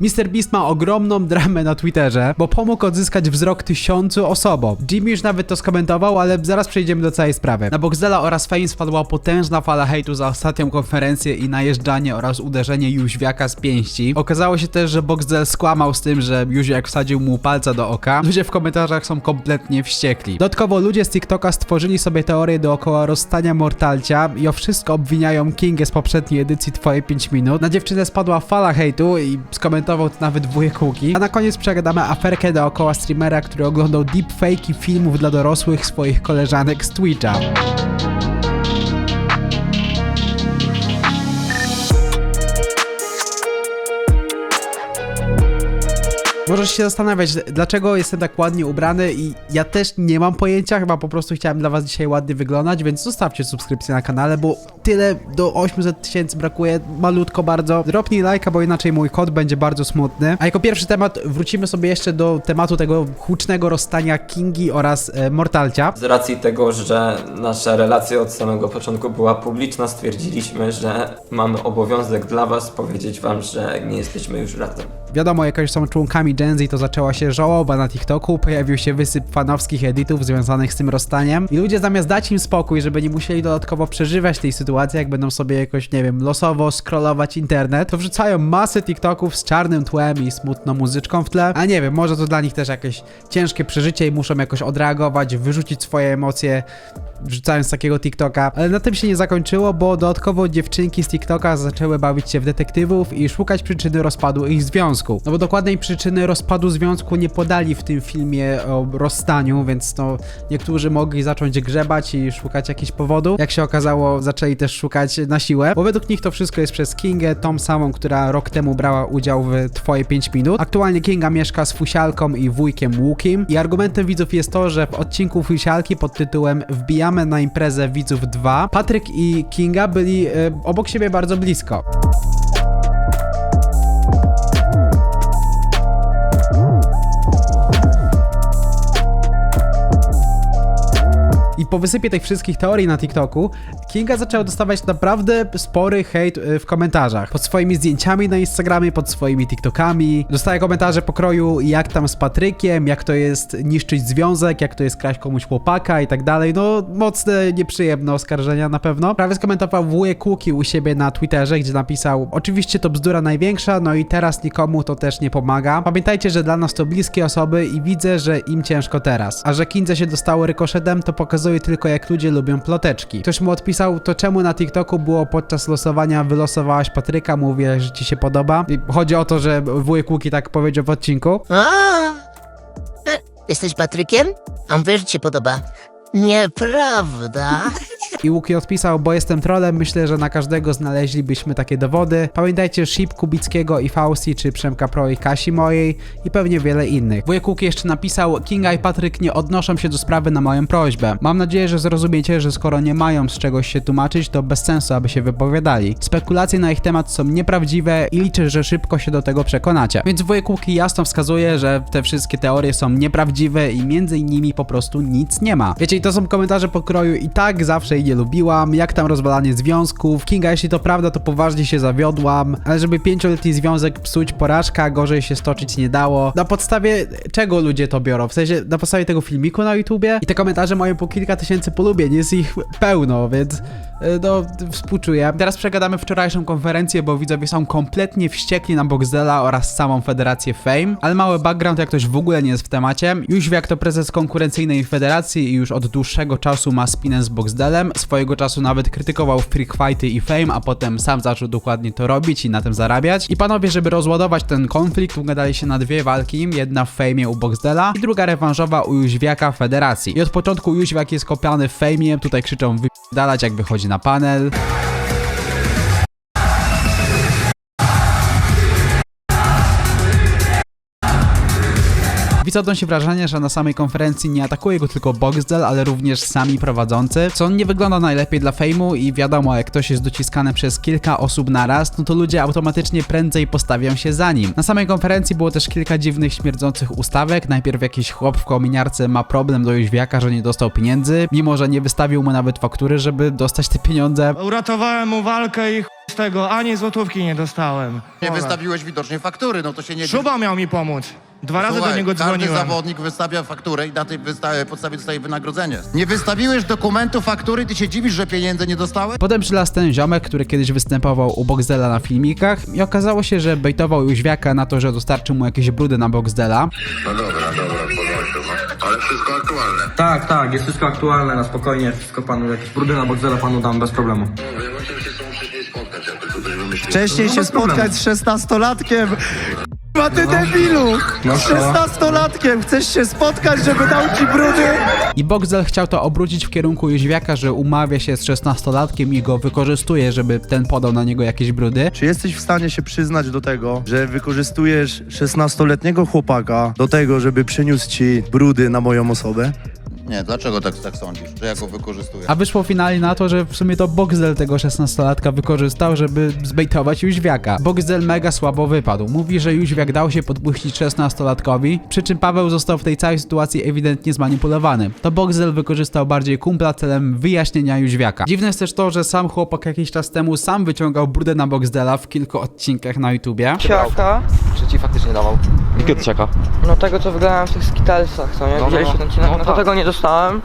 MrBeast ma ogromną dramę na Twitterze, bo pomógł odzyskać wzrok tysiącu osobom. Jimmy już nawet to skomentował, ale zaraz przejdziemy do całej sprawy. Na Boxdela oraz Fame spadła potężna fala hejtu za ostatnią konferencję i najeżdżanie oraz uderzenie Jóźwiaka z pięści. Okazało się też, że Boxdel skłamał z tym, że Jóźwiak wsadził mu palca do oka. Ludzie w komentarzach są kompletnie wściekli. Dodatkowo ludzie z TikToka stworzyli sobie teorię dookoła rozstania Mortalcia i o wszystko obwiniają Kingę z poprzedniej edycji Twoje 5 minut. Na dziewczynę spadła fala hejtu i to nawet wujek Łuki. A na koniec przegadamy aferkę dookoła streamera, który oglądał deepfake'i filmów dla dorosłych swoich koleżanek z Twitcha. Możesz się zastanawiać, dlaczego jestem tak ładnie ubrany i ja też nie mam pojęcia, chyba po prostu chciałem dla was dzisiaj ładnie wyglądać, więc zostawcie subskrypcję na kanale, bo tyle do 800 tysięcy brakuje, malutko bardzo. Dropnij lajka, bo inaczej mój kod będzie bardzo smutny. A jako pierwszy temat wrócimy sobie jeszcze do tematu tego hucznego rozstania Kingi oraz e, Mortalcia. Z racji tego, że nasza relacja od samego początku była publiczna, stwierdziliśmy, że mamy obowiązek dla Was powiedzieć Wam, że nie jesteśmy już razem. Wiadomo, jak już są członkami Gen Z, to zaczęła się żałoba na TikToku, pojawił się wysyp fanowskich editów związanych z tym rozstaniem i ludzie zamiast dać im spokój, żeby nie musieli dodatkowo przeżywać tej sytuacji, jak będą sobie jakoś, nie wiem, losowo scrollować internet, to wrzucają masę TikToków z czarnym tłem i smutną muzyczką w tle, a nie wiem, może to dla nich też jakieś ciężkie przeżycie i muszą jakoś odreagować, wyrzucić swoje emocje, wrzucając takiego TikToka. Ale na tym się nie zakończyło, bo dodatkowo dziewczynki z TikToka zaczęły bawić się w detektywów i szukać przyczyny rozpadu ich związku. No bo dokładnej przyczyny rozpadu związku nie podali w tym filmie o rozstaniu, więc to niektórzy mogli zacząć grzebać i szukać jakichś powodów. Jak się okazało, zaczęli też szukać na siłę, bo według nich to wszystko jest przez Kingę, tą samą, która rok temu brała udział w Twoje 5 minut. Aktualnie Kinga mieszka z Fusialką i wujkiem Łukim i argumentem widzów jest to, że w odcinku Fusialki pod tytułem Wbijamy na imprezę widzów 2 Patryk i Kinga byli e, obok siebie bardzo blisko. Po wysypie tych wszystkich teorii na TikToku, Kinga zaczęła dostawać naprawdę spory hejt y, w komentarzach. Pod swoimi zdjęciami na Instagramie, pod swoimi TikTokami. Dostaje komentarze pokroju jak tam z Patrykiem, jak to jest niszczyć związek, jak to jest kraść komuś chłopaka i tak dalej. No, mocne, nieprzyjemne oskarżenia na pewno. Prawie skomentował wujek Kuki u siebie na Twitterze, gdzie napisał Oczywiście to bzdura największa, no i teraz nikomu to też nie pomaga. Pamiętajcie, że dla nas to bliskie osoby i widzę, że im ciężko teraz. A że Kindze się dostało rykoszetem, to pokazuje tylko jak ludzie lubią ploteczki. Ktoś mu odpisał, to czemu na TikToku było podczas losowania wylosowałaś Patryka, mówię, że ci się podoba. I chodzi o to, że wujek Łuki tak powiedział w odcinku. A, e, jesteś Patrykiem? A wiesz, ci się podoba. Nieprawda. I Łuki odpisał, bo jestem trolem, myślę, że na każdego znaleźlibyśmy takie dowody. Pamiętajcie Ship Kubickiego i Fausti, czy Przemka Pro i Kasi mojej i pewnie wiele innych. Wujek Łuki jeszcze napisał, Kinga i Patryk nie odnoszą się do sprawy na moją prośbę. Mam nadzieję, że zrozumiecie, że skoro nie mają z czegoś się tłumaczyć, to bez sensu, aby się wypowiadali. Spekulacje na ich temat są nieprawdziwe i liczę, że szybko się do tego przekonacie. Więc wujek Łuki jasno wskazuje, że te wszystkie teorie są nieprawdziwe i między innymi po prostu nic nie ma. Wiecie, to są komentarze pokroju i tak zawsze nie lubiłam, jak tam rozwalanie związków. Kinga, jeśli to prawda, to poważnie się zawiodłam, ale żeby pięcioletni związek psuć porażka, gorzej się stoczyć nie dało. Na podstawie czego ludzie to biorą? W sensie na podstawie tego filmiku na YouTubie? I te komentarze mają po kilka tysięcy polubień, jest ich pełno, więc no współczuję. Teraz przegadamy wczorajszą konferencję, bo widzowie są kompletnie wściekli na Boxdela oraz samą federację Fame, ale mały background, jak ktoś w ogóle nie jest w temacie. Jóźwiak to prezes konkurencyjnej federacji i już od dłuższego czasu ma spinę z Boxdelem. Swojego czasu nawet krytykował freak fighty i Fame, a potem sam zaczął dokładnie to robić i na tym zarabiać. I panowie, żeby rozładować ten konflikt, ugadali się na dwie walki, jedna w Fame'ie u Boxdela i druga rewanżowa u Jóźwiaka federacji. I od początku Jóźwiak jest kopiany w Fame'ie, tutaj krzyczą wypadalać jak wychodzi na panel. Widz odnosi wrażenie, że na samej konferencji nie atakuje go tylko Boxdel, ale również sami prowadzący, co nie wygląda najlepiej dla fejmu i wiadomo, jak ktoś jest dociskany przez kilka osób naraz, no to ludzie automatycznie prędzej postawią się za nim. Na samej konferencji było też kilka dziwnych, śmierdzących ustawek. Najpierw jakiś chłop w kominiarce ma problem do Jóźwiaka, że nie dostał pieniędzy, mimo że nie wystawił mu nawet faktury, żeby dostać te pieniądze. Uratowałem mu walkę i chuj z tego, ani złotówki nie dostałem. Nie wystawiłeś widocznie faktury, no to się nie... Szuba miał mi pomóc. Dwa razy Słuchaj, do niego każdy dzwoniłem. zawodnik wystawia fakturę i na tej wysta- podstawie dostaje wynagrodzenie. Nie wystawiłeś dokumentu faktury, ty się dziwisz, że pieniędzy nie dostałeś? Potem przylazł ten ziomek, który kiedyś występował u Boxdela na filmikach i okazało się, że bejtował Jóźwiaka na to, że dostarczył mu jakieś brudy na Boxdela. No dobra, dobra, w porządku. No. Ale wszystko aktualne. Tak, tak, jest wszystko aktualne, na spokojnie, wszystko panu, jakieś brudy na boxera panu dam bez problemu. Mówię, musimy się z tobą wcześniej spotkać. Wcześniej No się spotkać z szesnastolatkiem. A ty debilu! No co? szesnastolatkiem chcesz się spotkać, żeby dał ci brudy? I Boxdel chciał to obrócić w kierunku Jóźwiaka, że umawia się z 16-latkiem i go wykorzystuje, żeby ten podał na niego jakieś brudy. Czy jesteś w stanie się przyznać do tego, że wykorzystujesz 16-letniego chłopaka do tego, żeby przyniósł ci brudy na moją osobę? Nie, dlaczego tak, tak sądzisz, że ja go wykorzystuję? A wyszło finalnie na to, że w sumie to Boxdel tego 16-latka wykorzystał, żeby zbejtować Jóźwiaka. Boxdel mega słabo wypadł. Mówi, że Jóźwiak dał się podpuścić 16-latkowi, przy czym Paweł został w tej całej sytuacji ewidentnie zmanipulowany. To Boxdel wykorzystał bardziej kumpla celem wyjaśnienia Jóźwiaka. Dziwne jest też to, że sam chłopak jakiś czas temu sam wyciągał brudę na Boxdela w kilku odcinkach na YouTubie. Siaka. Czy ci faktycznie dawał? Kiedy czeka? No tego co wygrałem w tych skittlesach, co nie? No, no, Widzieliście no. ten odcinek? No No to tak. tego nie dostałem.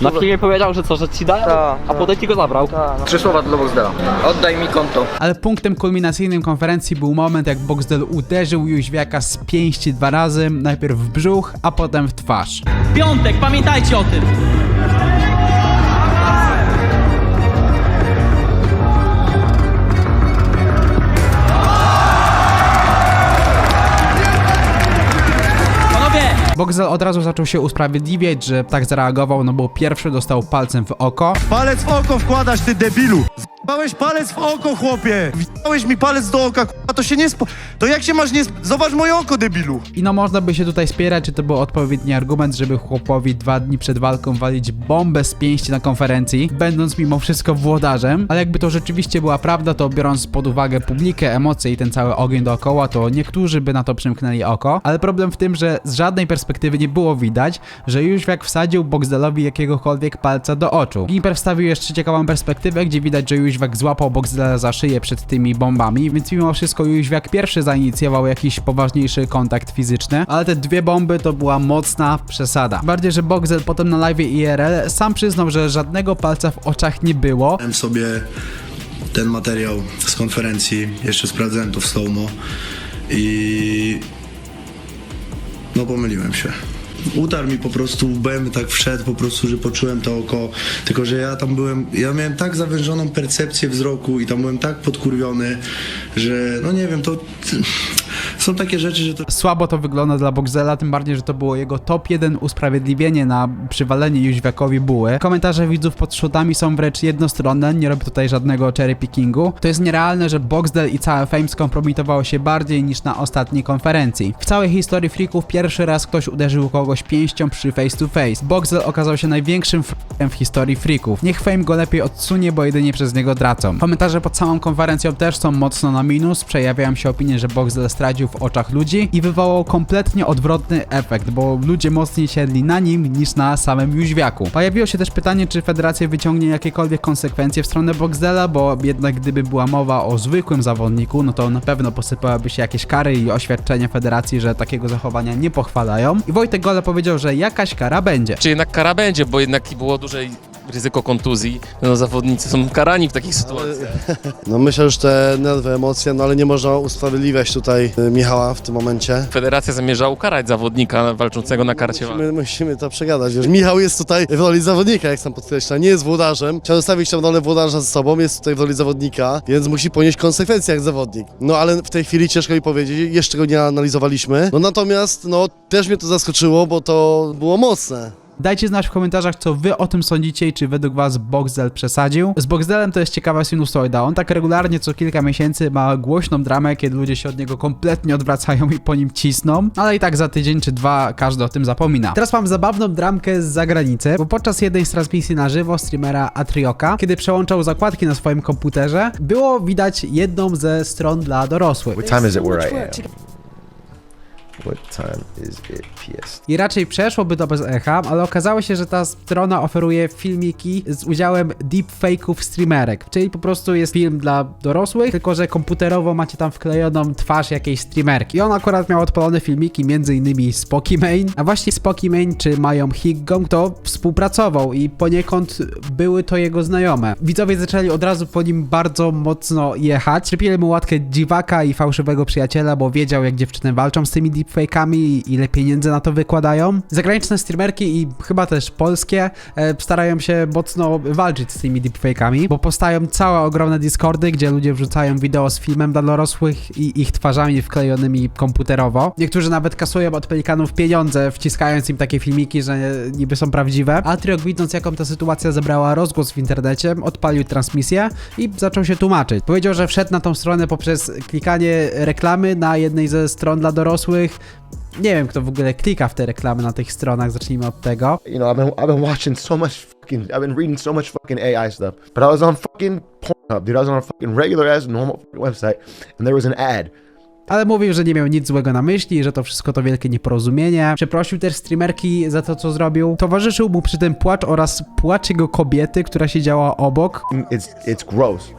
Na filmie powiedział, że co, że ci dają, Tak, a tak. potem ci go zabrał. Tak, no. Trzy słowa dla Boxdela. Oddaj mi konto. Ale punktem kulminacyjnym konferencji był moment, jak Boxdel uderzył Jóźwiaka z pięści dwa razy, najpierw w brzuch, a potem w twarz. Piątek, pamiętajcie o tym! Boxdel od razu zaczął się usprawiedliwiać, że tak zareagował, no bo pierwszy dostał palcem w oko. Palec w oko wkładasz, ty debilu! Zbałeś palec w oko, chłopie! Wjechałeś mi palec do oka, k***a, to się nie spo... To jak się masz nie... Sp... Zobacz moje oko, debilu! I no można by się tutaj spierać, czy to był odpowiedni argument, żeby chłopowi dwa dni przed walką walić bombę z pięści na konferencji, będąc mimo wszystko włodarzem. Ale jakby to rzeczywiście była prawda, to biorąc pod uwagę publikę, emocje i ten cały ogień dookoła, to niektórzy by na to przymknęli oko. Ale problem w tym, że z żadnej perspektywy nie było widać, że Jóźwiak wsadził Boxdelowi jakiegokolwiek palca do oczu. Gimper wstawił jeszcze ciekawą perspektywę, gdzie widać, że Jóźwiak złapał Boxdela za szyję przed tymi bombami, więc mimo wszystko Jóźwiak pierwszy zainicjował jakiś poważniejszy kontakt fizyczny, ale te dwie bomby to była mocna przesada. Bardziej, że Boxdel potem na live IRL sam przyznał, że żadnego palca w oczach nie było, Miałem sobie ten materiał z konferencji, jeszcze sprawdzałem to w Slowmo i... No pomyliłem się. Utarł mi po prostu łbem, tak wszedł po prostu, że poczułem to oko, tylko że ja tam byłem, ja miałem tak zawężoną percepcję wzroku i tam byłem tak podkurwiony, że no nie wiem, to są takie rzeczy, że to Słabo to wygląda dla Boxdela, tym bardziej, że to było jego top 1 usprawiedliwienie na przywalenie Jóźwiakowi buły. Komentarze widzów pod szutami są wręcz jednostronne, nie robię tutaj żadnego cherry pickingu. To jest nierealne, że Boxdel i całe Fame skompromitowało się bardziej niż na ostatniej konferencji. W całej historii freaków pierwszy raz ktoś uderzył kogoś pięścią przy face to face. Boxdel okazał się największym freakiem w historii freaków. Niech Fame go lepiej odsunie, bo jedynie przez niego tracą. Komentarze pod całą konferencją też są mocno na minus, przejawiają się opinie, że Boxdel stracił w oczach ludzi i wywołał kompletnie odwrotny efekt, bo ludzie mocniej siedli na nim niż na samym Jóźwiaku. Pojawiło się też pytanie, czy federacja wyciągnie jakiekolwiek konsekwencje w stronę Boxdela, bo jednak gdyby była mowa o zwykłym zawodniku, no to na pewno posypałyby się jakieś kary i oświadczenia federacji, że takiego zachowania nie pochwalają. I Wojtek Gole powiedział, że jakaś kara będzie. Czy jednak kara będzie, bo jednak było duże ryzyko kontuzji. No, zawodnicy są karani w takich sytuacjach. No myślę, że te nerwy, emocje, no ale nie można usprawiedliwiać tutaj y, Michała w tym momencie. Federacja zamierza ukarać zawodnika walczącego na karcie walki. Musimy, musimy to przegadać. Wiesz, Michał jest tutaj w roli zawodnika, jak sam podkreśla, nie jest włodarzem. Chciał zostawić tę rolę włodarza ze sobą, jest tutaj w roli zawodnika, więc musi ponieść konsekwencje jak zawodnik. No ale w tej chwili ciężko mi powiedzieć, jeszcze go nie analizowaliśmy. No natomiast, no też mnie to zaskoczyło, bo to było mocne. Dajcie znać w komentarzach, co wy o tym sądzicie i czy według was Boxdel przesadził. Z Boxdelem to jest ciekawa sinusoida. On tak regularnie co kilka miesięcy ma głośną dramę, kiedy ludzie się od niego kompletnie odwracają i po nim cisną, ale i tak za tydzień czy dwa każdy o tym zapomina. Teraz mam zabawną dramkę z zagranicy, bo podczas jednej z transmisji na żywo streamera Atrioka, kiedy przełączał zakładki na swoim komputerze, było widać jedną ze stron dla dorosłych. What time is it where I am? What time is it PS? I raczej przeszłoby to bez echa, ale okazało się, że ta strona oferuje filmiki z udziałem deepfake'ów streamerek. Czyli po prostu jest film dla dorosłych, tylko że komputerowo macie tam wklejoną twarz jakiejś streamerki. I on akurat miał odpalone filmiki m.in. z Pokimane, a właśnie z Pokimane czy Mają Higgong to współpracował i poniekąd były to jego znajome. Widzowie zaczęli od razu po nim bardzo mocno jechać. Przepili mu łatkę dziwaka i fałszywego przyjaciela, bo wiedział jak dziewczyny walczą z tymi deepfake'ami ile pieniędzy na to wykładają. Zagraniczne streamerki i chyba też polskie e, starają się mocno walczyć z tymi deepfake'ami, bo powstają całe ogromne discordy, gdzie ludzie wrzucają wideo z filmem dla dorosłych i ich twarzami wklejonymi komputerowo. Niektórzy nawet kasują od pelikanów pieniądze, wciskając im takie filmiki, że niby są prawdziwe. Atriok widząc jaką ta sytuacja zebrała rozgłos w internecie, odpalił transmisję i zaczął się tłumaczyć. Powiedział, że wszedł na tą stronę poprzez klikanie reklamy na jednej ze stron dla dorosłych, nie wiem, kto w ogóle klika w te reklamy na tych stronach, zacznijmy od tego. You know, I've been I've been watching so much fucking I've been reading so much fucking AI stuff. But I was on fucking Pornhub, dude. I was on a fucking regular ass normal fucking website and there was an ad. Ale mówił, że nie miał nic złego na myśli, że to wszystko to wielkie nieporozumienie. Przeprosił też streamerki za to, co zrobił. Towarzyszył mu przy tym płacz oraz płacz jego kobiety, która siedziała obok, It's it's gross.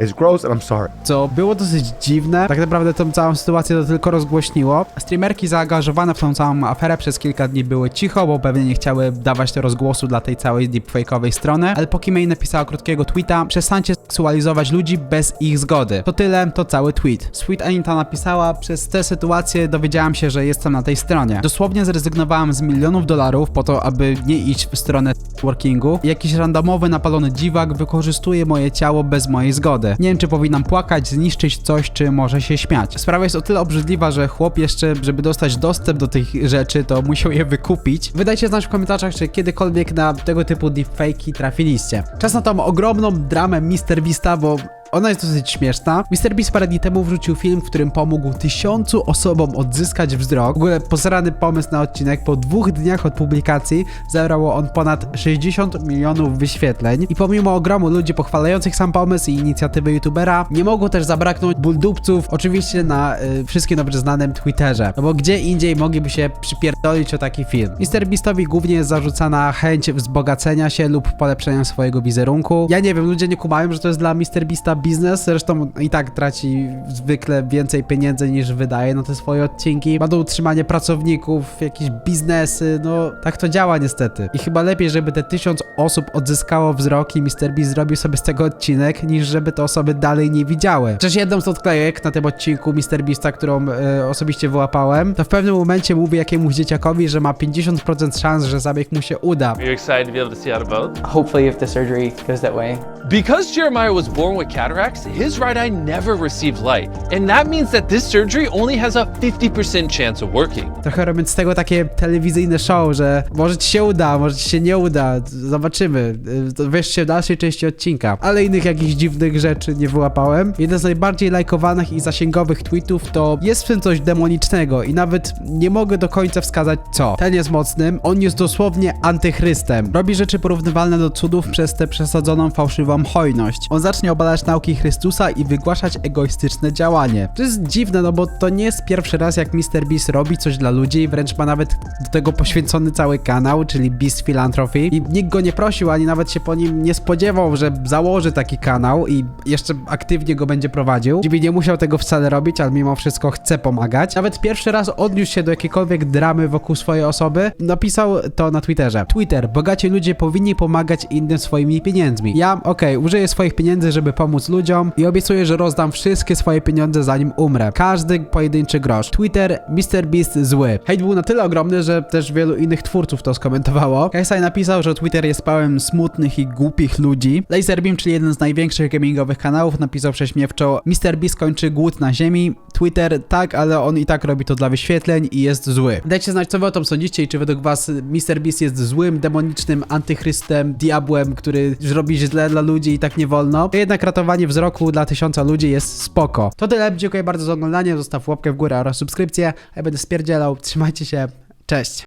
It's gross and I'm sorry. co było dosyć dziwne. Tak naprawdę tą całą sytuację to tylko rozgłośniło. Streamerki zaangażowane w tą całą aferę przez kilka dni były cicho, bo pewnie nie chciały dawać rozgłosu dla tej całej deepfake'owej strony, ale Pokimane napisała krótkiego tweeta przestańcie seksualizować ludzi bez ich zgody. To tyle, to cały tweet. Sweet Anita napisała przez tę sytuację dowiedziałam się, że jestem na tej stronie. Dosłownie zrezygnowałam z milionów dolarów po to, aby nie iść w stronę workingu. Jakiś randomowy napalony dziwak wykorzystuje moje ciało bez mojej zgody. Nie wiem, czy powinnam płakać, zniszczyć coś, czy może się śmiać. Sprawa jest o tyle obrzydliwa, że chłop jeszcze, żeby dostać dostęp do tych rzeczy, to musiał je wykupić. Wydajcie znać w komentarzach, czy kiedykolwiek na tego typu deepfake'i trafiliście. Czas na tą ogromną dramę MrBeasta, bo ona jest dosyć śmieszna. MrBeast parę dni temu wrzucił film, w którym pomógł tysiącu osobom odzyskać wzrok. W ogóle posrany pomysł na odcinek. Po dwóch dniach od publikacji zebrało on ponad 60 milionów wyświetleń. I pomimo ogromu ludzi pochwalających sam pomysł i inicjatywy youtubera, nie mogło też zabraknąć buldupców, oczywiście na y, wszystkim dobrze znanym Twitterze. No bo gdzie indziej mogliby się przypierdolić o taki film. MrBeastowi głównie jest zarzucana chęć wzbogacenia się lub polepszenia swojego wizerunku. Ja nie wiem, ludzie nie kumają, że to jest dla MrBeasta biznes, zresztą i tak traci zwykle więcej pieniędzy niż wydaje na te swoje odcinki. Ma do utrzymania pracowników, jakieś biznesy, no tak to działa niestety. I chyba lepiej, żeby te tysiąc osób odzyskało wzrok i MrBeast zrobił sobie z tego odcinek, niż żeby te osoby dalej nie widziały. Przecież jedną z odklejek na tym odcinku MrBeasta, którą e, osobiście wyłapałem, to w pewnym momencie mówi jakiemuś dzieciakowi, że ma 50% szans, że zabieg mu się uda. Are you excited to be able to see out a boat? Hopefully if the surgery goes that way. Because Jeremiah was born with cataracts, his right eye never received light. And that means that this surgery only has a 50% chance of working. Trochę robiąc z tego takie telewizyjne show, że może ci się uda, może ci się nie uda, zobaczymy. Y, To wiesz się w dalszej części odcinka. Ale innych jakichś dziwnych rzeczy nie wyłapałem. Jeden z najbardziej lajkowanych i zasięgowych tweetów to jest w tym coś demonicznego i nawet nie mogę do końca wskazać co. Ten jest mocnym, on jest dosłownie antychrystem. Robi rzeczy porównywalne do cudów przez tę przesadzoną fałszywą hojność. On zacznie obalać nauki Chrystusa i wygłaszać egoistyczne działanie. To jest dziwne, no bo to nie jest pierwszy raz jak MrBeast robi coś dla ludzi, wręcz ma nawet do tego poświęcony cały kanał, czyli Beast Philanthropy i nikt go nie prosił, ani nawet się po nim nie spodziewał, że założy taki kanał i jeszcze aktywnie go będzie prowadził. Jimmy nie musiał tego wcale robić, ale mimo wszystko chce pomagać. Nawet pierwszy raz odniósł się do jakiejkolwiek dramy wokół swojej osoby, napisał to na Twitterze. Twitter, bogaci ludzie powinni pomagać innym swoimi pieniędzmi. Ja, okej, użyję swoich pieniędzy, żeby pomóc pomoc ludziom i obiecuję, że rozdam wszystkie swoje pieniądze zanim umrę. Każdy pojedynczy grosz. Twitter MrBeast zły. Hejt był na tyle ogromny, że też wielu innych twórców to skomentowało. Kaisai napisał, że Twitter jest pełen smutnych i głupich ludzi. Laserbeam, czyli jeden z największych gamingowych kanałów, napisał prześmiewczo MrBeast kończy głód na ziemi. Twitter tak, ale on i tak robi to dla wyświetleń i jest zły. Dajcie znać, co wy o tym sądzicie i czy według was MrBeast jest złym, demonicznym antychrystem, diabłem, który robi źle dla ludzi i tak nie wolno. Jednak ratowanie wzroku dla tysiąca ludzi jest spoko. To tyle, dziękuję bardzo za oglądanie, zostaw łapkę w górę oraz subskrypcję, ja będę spierdzielał. Trzymajcie się, cześć!